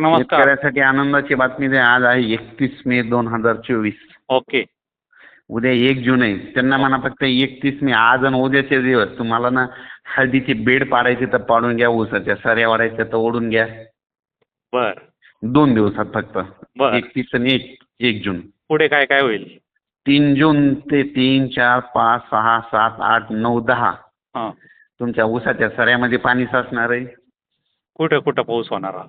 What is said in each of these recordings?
नमस्कार. शेतकऱ्यासाठी आनंदाची बातमी आहे आज आहे एकतीस मे दोन हजार चोवीस. ओके. उद्या एक जून आहे. त्यांना म्हणा फक्त एकतीस मे आज आणि उद्याचे दिवस. तुम्हाला ना हळदीची बेड पाडायची तर पाडून घ्या ऊसाच्या सऱ्या वाढायच्या तर ओढून घ्या. बर. दोन दिवसात फक्त. बर. एकतीस आणि एक एक जून. पुढे काय काय होईल? तीन जून ते तीन चार पाच सहा सात आठ नऊ दहा. हां. तुमच्या ऊसाच्या सऱ्यामध्ये पाणी साचणार आहे. कुठे कुठं पाऊस होणार? हा?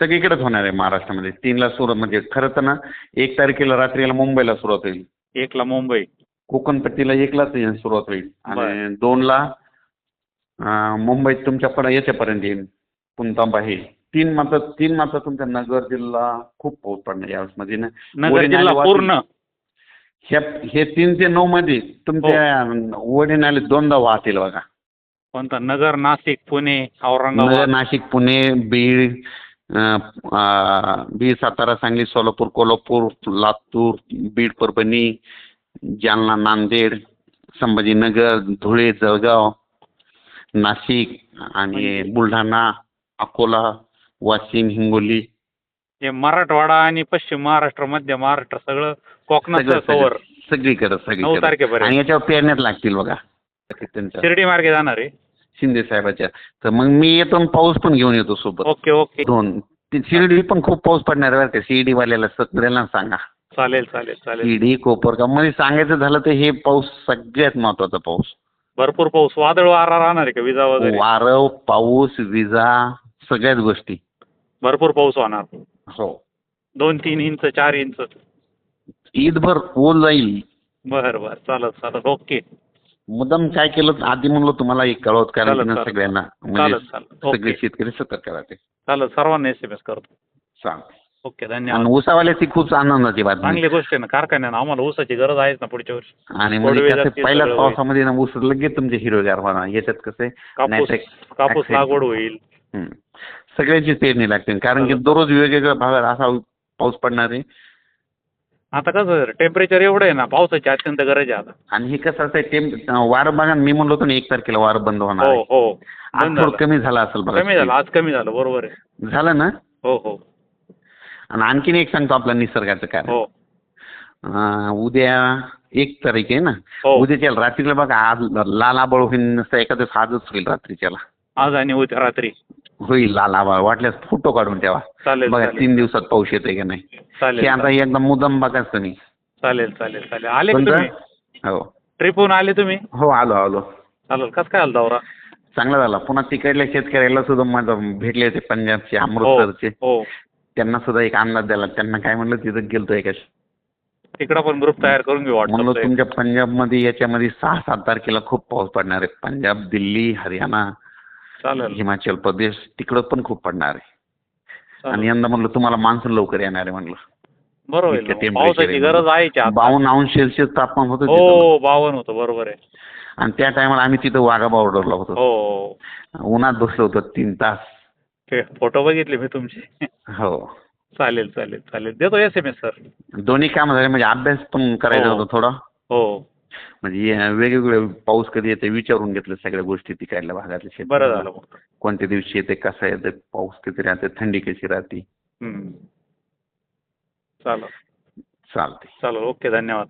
सगळीकडेच होणार आहे महाराष्ट्रामध्ये. तीनला सुरुवात म्हणजे खरं तर ना एक तारखेला रात्रीला मुंबईला सुरुवात होईल. एकला मुंबई. कोकणपट्टीला एकलाच सुरुवात होईल. आणि दोनला अं, मुंबईत तुमच्याकडे याच्यापर्यंत येईल पुणतांबा हे. तीन मात्र तीन मात्र तुमच्या नगर जिल्हा खूप पाऊस पडणार यावेळेस मध्ये ना. नगर वडील जिल्हा नाले पूर्ण. ह्या हे तीन ते नऊ मध्ये तुमच्या वडे नाले दोनदा वाहतील बघा. कोणता? नगर नाशिक पुणे नगर औरंगाबाद नाशिक पुणे बीड अं, बीड सातारा सांगली सोलापूर कोल्हापूर लातूर बीड परभणी जालना नांदेड संभाजीनगर धुळे जळगाव नाशिक आणि बुलढाणा अकोला वाशिम हिंगोली. हे मराठवाडा आणि पश्चिम महाराष्ट्र मध्य महाराष्ट्र सगळं कोकणाचं सगळं कव्हर सगळं- सगळीकडे नऊ सगळीकडे तारखेपर्यंत. आणि याच्यावर पेरण्यात लागतील बघा. त्यांच्या शिर्डी मार्गे जाणार आहे. शिंदे साहेबाच्या. तर मग मी येतो आणि पाऊस पण घेऊन येतो सोबत. Okay okay. दोन. ते शिर्डी पण खूप पाऊस पडणार आहे बरं का. शिर्डी वाल्याला सगळ्यांना सांगा. चालेल चालेल चालेल. शिर्डी कोपरगावमध्ये सांगायचं झालं तर हे पाऊस सगळ्यात महत्त्वाचा पाऊस. भरपूर पाऊस. वादळ वारा राहणार आहे का? विजा वगैरे? वारं पाऊस विजा सगळ्याच गोष्टी. भरपूर पाऊस होणार. हो. दोन तीन इंच चार इंच. ईदभर ओल जाईल. बर बर. चालत चालत. ओके. मुद्दाम काय केलं आधी म्हणलो तुम्हाला एक कळवत चालेल, करायचं ना चालेल. सगळ्यांना म्हणजे चालेल सगळे ओके. शेतकरी सतर्क राहते चालेल सर्वांना एस एम एस करतो. सांग ओके आणि धन्यवाद उसावाल्याची खूप आनंदाची बातमी. चांगली गोष्ट आहे ना कारखान्यानं आम्हाला ऊसाची गरज आहेच ना पुढच्या वर्षी. आणि म्हणजे पहिल्याच. पावसामध्ये ना ऊस लगेच तुमचे हिरवेगार होणार. याच्यात कसं आहे कापूस कापूस. लागवड होईल. हं. सगळ्यांची पेरणी लागते. कारण की. दररोज वेगवेगळ्या भागात असा पाऊस पडणार आहे. आता कसं टेम्परेचर एवढं आहे ना पावसाची अत्यंत गरज आहे आता. आणि हे कसं असं टेम्प वारं बघा मी म्हणलो होतो ना एक तारखेला वारं बंद होणार हो आहे. हो आज बंद थोडं झालं. कमी झालं असेल बघा. कमी झालं आज कमी झालं बरोबर आहे. झालं ना? हो हो. आणि आणखीन एक सांगतो आपल्या निसर्गाचं कारण हो. अं, उद्या एक तारीख आहे ना? हो. उद्याच्या रात्रीला बघा आज लाल आबळ होईल नसतं एखाद्या आजच होईल रात्रीच्याला. आज आणि उद्या रात्री. होईल लाल वाटल्यास फोटो काढून ठेवा. चालेल बघा चालेल. तीन दिवसात पाऊस येतोय का नाही? चालेल ते आता एकदम मुदम बघाच तुम्ही. चालेल चालेल चालेल. आले का कोणतं? तुम्ही? हो. ट्रिपहून आले तुम्ही? हो आलो आलो. चालेल कसं काय आलं दौरा? चांगला झाला. पुन्हा तिकडल्या शेतकऱ्याला सुद्धा माझं भेटले होते पंजाबचे अमृतसरचे. हो. त्यांना सुद्धा एक अंदाज दिला. त्यांना काय म्हणलं तिथं गेलतो एका तिकडं पण ग्रुप तयार करून घेऊ म्हणलं तुमच्या पंजाबमध्ये याच्यामध्ये सहा सात तारखेला खूप पाऊस पडणार आहे. पंजाब दिल्ली हरियाणा. चालेल. हिमाचल प्रदेश तिकडं पण खूप पडणार आहे. आणि यंदा म्हणलं तुम्हाला मान्सून लवकर येणार आहे म्हणलं. बरोबर पावसाची. गरज आहे. बावन्न अंश सेल्सिअस तापमान होतं हो बावन होतं बरोबर आहे. आणि त्या टायमाला आम्ही तिथं वाघा बॉर्डरला होतो. हो उन्हात बसलो होतो तीन तास. फोटो बघितले मी तुमचे. हो. चालेल चालेल चालेल. देतो एस एम एस सर दोन्ही काम झाले म्हणजे अभ्यास पण करायचा हो. होता थोडा. हो. म्हणजे वेगवेगळे पाऊस कधी येते विचारून घेतलं सगळ्या गोष्टी तिकडल्या भागातल्या शेत बरं झालं मग कोणत्या दिवशी येते कसं येते पाऊस किती राहते थंडी कशी राहते. हम्म. चालेल. चालते चालेल ओके धन्यवाद.